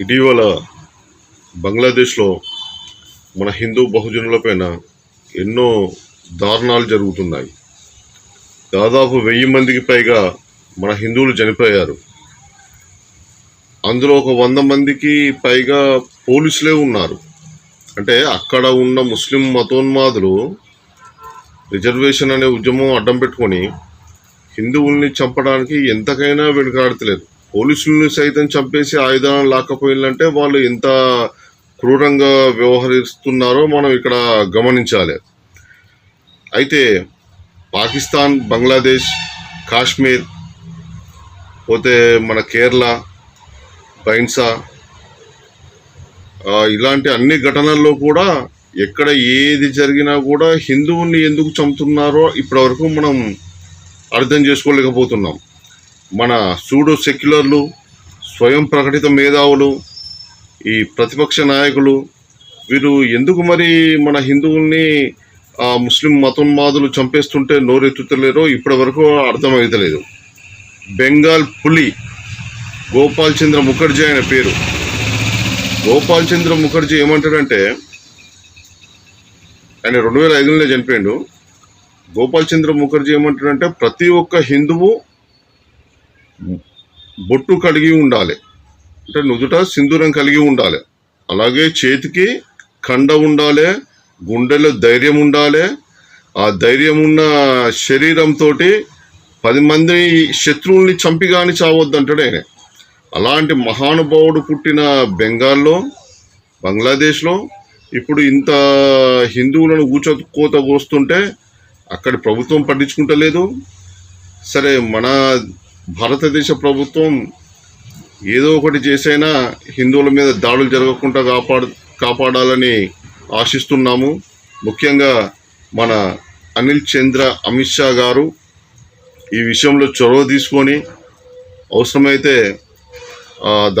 ఇటీవల బంగ్లాదేశ్లో మన హిందూ బహుజనులపైన ఎన్నో దారుణాలు జరుగుతున్నాయి. దాదాపు వెయ్యి మందికి పైగా మన హిందువులు చనిపోయారు. అందులో ఒక వంద మందికి పైగా పోలీసులే ఉన్నారు. అంటే అక్కడ ఉన్న ముస్లిం మతోన్మాదులు రిజర్వేషన్ అనే ఉద్యమం అడ్డం పెట్టుకొని హిందువుల్ని చంపడానికి ఎంతకైనా వెనుకాడతలేదు. పోలీసులను సైతం చంపేసి ఆయుధాలను లాక్కపోయిందంటే వాళ్ళు ఎంత క్రూరంగా వ్యవహరిస్తున్నారో మనం ఇక్కడ గమనించాలి. అయితే పాకిస్తాన్ బంగ్లాదేశ్ కాశ్మీర్ పోతే మన కేరళ బైన్సా ఇలాంటి అన్ని ఘటనల్లో కూడా ఎక్కడ ఏది జరిగినా కూడా హిందువుల్ని ఎందుకు చంపుతున్నారో ఇప్పటివరకు మనం అర్థం చేసుకోలేకపోతున్నాం. మన సూడో సెక్యులర్లు స్వయం ప్రకటిత మేధావులు ఈ ప్రతిపక్ష నాయకులు వీరు ఎందుకు మరి మన హిందువుల్ని ముస్లిం మతోన్మాదులు చంపేస్తుంటే నోరెత్తుతలేరో ఇప్పటి వరకు అర్థమవుతలేదు బెంగాల్ పులి గోపాల్ చంద్ర ముఖర్జీ ఆయన పేరు. గోపాల్ చంద్ర ముఖర్జీ ఏమంటాడంటే ఆయన రెండు వేల ఐదులోనే చనిపోయాడు. గోపాల్ చంద్ర ముఖర్జీ ఏమంటాడంటే ప్రతి ఒక్క హిందువు బొట్టు కలిగి ఉండాలి. అంటే నుదుట సింధూరం కలిగి ఉండాలి. అలాగే చేతికి కండ ఉండాలి గుండెలో ధైర్యం ఉండాలి. ఆ ధైర్యం ఉన్న శరీరంతో పది మంది శత్రువుల్ని చంపి కానీ చావద్దు ఆయన. అలాంటి మహానుభావుడు పుట్టిన బెంగాల్లో బంగ్లాదేశ్లో ఇప్పుడు ఇంత హిందువులను ఊచకోత కోస్తుంటే అక్కడి ప్రభుత్వం పట్టించుకుంటలేదు. సరే మన భారతదేశ ప్రభుత్వం ఏదో ఒకటి చేసైనా హిందువుల మీద దాడులు జరగకుండా కాపాడు కాపాడాలని ఆశిస్తున్నాము. ముఖ్యంగా మన అనిల్ చంద్ర అమిత్ షా గారు ఈ విషయంలో చొరవ తీసుకొని అవసరమైతే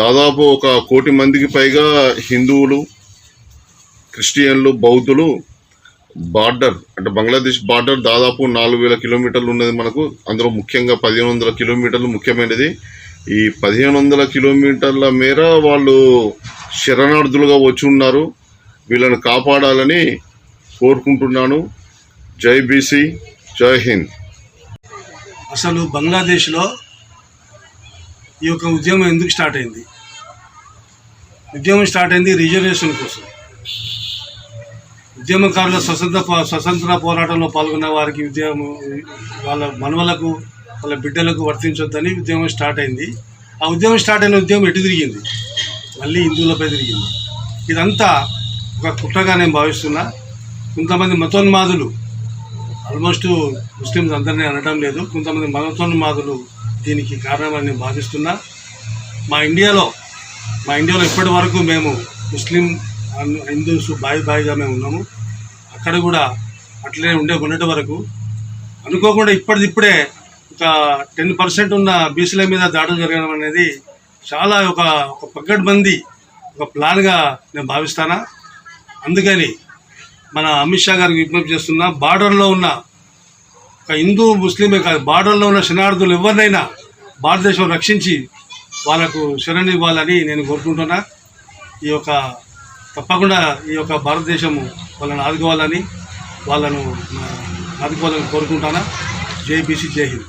దాదాపు ఒక కోటి మందికి పైగా హిందువులు క్రిస్టియన్లు బౌద్ధులు బార్డర్ అంటే బంగ్లాదేశ్ బార్డర్ దాదాపు నాలుగు వేల కిలోమీటర్లు ఉన్నది మనకు. అందులో ముఖ్యంగా పదిహేను వందల కిలోమీటర్లు ముఖ్యమైనది. ఈ పదిహేను వందల కిలోమీటర్ల మేర వాళ్ళు శరణార్థులుగా వచ్చి ఉన్నారు. వీళ్ళని కాపాడాలని కోరుకుంటున్నాను. జై బీసీ జై హింద్. అసలు బంగ్లాదేశ్లో ఈ యొక్క ఉద్యమం ఎందుకు స్టార్ట్ అయింది? ఉద్యమం స్టార్ట్ అయింది రిజర్వేషన్ కోసం. ఉద్యమకారుల స్వతంత్ర స్వతంత్ర పోరాటంలో పాల్గొన్న వారికి ఉద్యమం వాళ్ళ మనవలకు వాళ్ళ బిడ్డలకు వర్తించొద్దని ఉద్యమం స్టార్ట్ అయింది. ఆ ఉద్యమం స్టార్ట్ అయిన ఉద్యమం ఎటు తిరిగింది? మళ్ళీ హిందువులపై తిరిగింది. ఇదంతా ఒక కుట్రగా నేను భావిస్తున్నా. కొంతమంది మతోన్మాదులు ఆల్మోస్ట్ ముస్లిమ్స్ అందరినీ అనడం లేదు. కొంతమంది మతోన్మాదులు దీనికి కారణమని నేను భావిస్తున్నా. మా ఇండియాలో మా ఇండియాలో ఇప్పటి వరకు మేము ముస్లిం హిందూస్ బాయి బాయ్గా మేము ఉన్నాము. అక్కడ కూడా అట్లనే ఉండే ఉన్నటి వరకు. అనుకోకుండా ఇప్పటిదిప్పుడే ఒక టెన్ పర్సెంట్ ఉన్న బీసీల మీద దాడులు జరగడం అనేది చాలా ఒక ఒక పగ్గడ్బందీ ఒక ప్లాన్గా నేను భావిస్తానా? అందుకని మన అమిత్ షా గారికి విజ్ఞప్తి చేస్తున్నా బార్డర్లో ఉన్న ఒక హిందూ ముస్లిమే కాదు బార్డర్లో ఉన్న శరణార్థులు ఎవరినైనా భారతదేశం రక్షించి వాళ్ళకు శరణి ఇవ్వాలని నేను కోరుకుంటున్నా. ఈ యొక్క తప్పకుండా ఈ యొక్క భారతదేశము వాళ్ళని ఆదుకోవాలని వాళ్ళను ఆదుకోవాలని కోరుకుంటానా జై బీసీ జై హింద్.